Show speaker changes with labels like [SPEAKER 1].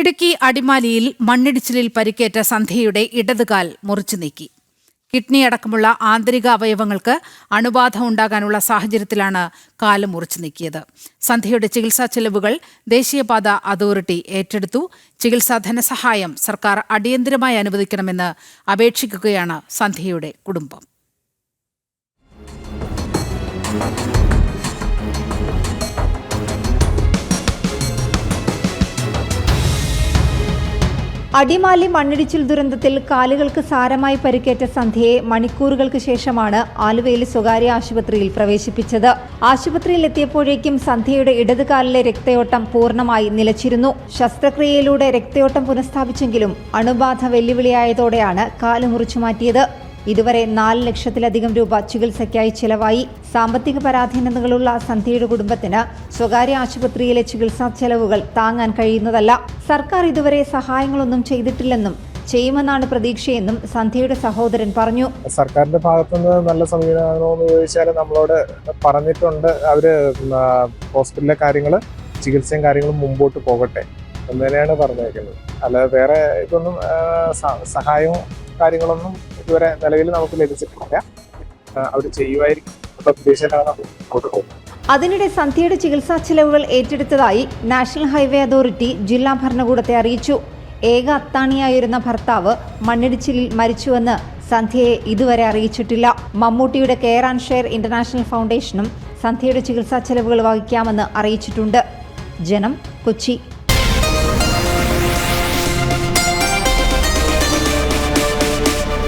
[SPEAKER 1] ഇടുക്കി അടിമാലിയിൽ മണ്ണിടിച്ചിലിൽ പരിക്കേറ്റ സന്ധ്യയുടെ ഇടതുകാൽ മുറിച്ചു നീക്കി. കിഡ്നി അടക്കമുള്ള ആന്തരിക അവയവങ്ങൾക്ക് അണുബാധ ഉണ്ടാകാനുള്ള സാഹചര്യത്തിലാണ് കാൽ മുറിച്ചു നീക്കിയത്. സന്ധ്യയുടെ ചികിത്സാ ചെലവുകൾ ദേശീയപാത അതോറിറ്റി ഏറ്റെടുത്തു. ചികിത്സാ ധനസഹായം സർക്കാർ അടിയന്തരമായി അനുവദിക്കണമെന്ന് അപേക്ഷിക്കുകയാണ് സന്ധ്യയുടെ കുടുംബം.
[SPEAKER 2] അടിമാലി മണ്ണിടിച്ചിൽ ദുരന്തത്തിൽ കാലുകൾക്ക് സാരമായി പരിക്കേറ്റ സന്ധ്യയെ മണിക്കൂറുകൾക്ക് ശേഷമാണ് ആലുവയിലെ സ്വകാര്യ ആശുപത്രിയിൽ പ്രവേശിപ്പിച്ചത്. ആശുപത്രിയിൽ എത്തിയപ്പോഴേക്കും സന്ധ്യയുടെ ഇടതുകാലിലെ രക്തയോട്ടം പൂർണമായി നിലച്ചിരുന്നു. ശസ്ത്രക്രിയയിലൂടെ രക്തയോട്ടം പുനഃസ്ഥാപിച്ചെങ്കിലും അണുബാധ വെല്ലുവിളിയായതോടെയാണ് കാൽ മുറിച്ചു മാറ്റിയത്. ഇതുവരെ നാല് ലക്ഷത്തിലധികം രൂപ ചികിത്സയ്ക്കായി ചിലവായി സാമ്പത്തിക പരാധീനതകളുള്ള സന്ധ്യയുടെ കുടുംബത്തിന് സ്വകാര്യ ആശുപത്രിയിലെ ചികിത്സാ ചെലവുകൾ താങ്ങാൻ കഴിയുന്നതല്ല. സർക്കാർ ഇതുവരെ സഹായങ്ങളൊന്നും ചെയ്തിട്ടില്ലെന്നും ചെയ്യുമെന്നാണ് പ്രതീക്ഷയെന്നും സന്ധ്യയുടെ സഹോദരൻ പറഞ്ഞു.
[SPEAKER 3] സർക്കാരിന്റെ ഭാഗത്തുനിന്ന് നല്ല സമീപനമാണോ എന്ന് ചോദിച്ചാൽ നമ്മളോട് പറഞ്ഞിട്ടുണ്ട്. അവർ ഹോസ്പിറ്റലിലെ കാര്യങ്ങൾ ചികിത്സയും കാര്യങ്ങളും മുമ്പോട്ട് പോകട്ടെ എന്ന് തന്നെയാണ് പറഞ്ഞേക്കുന്നത് അല്ലാതെ വേറെ ഇതൊന്നും സഹായവും കാര്യങ്ങളൊന്നും ഇതുവരെ നിലവിൽ നമുക്ക് ലഭിച്ചിട്ടില്ല. അവർ ചെയ്യുമായിരിക്കും.
[SPEAKER 2] അതിനിടെ സന്ധ്യയുടെ ചികിത്സാ ചെലവുകൾ ഏറ്റെടുത്തതായി നാഷണൽ ഹൈവേ അതോറിറ്റി ജില്ലാ ഭരണകൂടത്തെ അറിയിച്ചു. ഏക അത്താണിയായിരുന്ന ഭർത്താവ് മണ്ണിടിച്ചിലിൽ മരിച്ചുവെന്ന് സന്ധ്യയെ ഇതുവരെ അറിയിച്ചിട്ടില്ല. മമ്മൂട്ടിയുടെ കെയർ ആൻഡ് ഷെയർ ഇന്റർനാഷണൽ ഫൗണ്ടേഷനും സന്ധ്യയുടെ ചികിത്സാ ചെലവുകൾ വഹിക്കാമെന്ന് അറിയിച്ചിട്ടുണ്ട്. ജനം കൊച്ചി.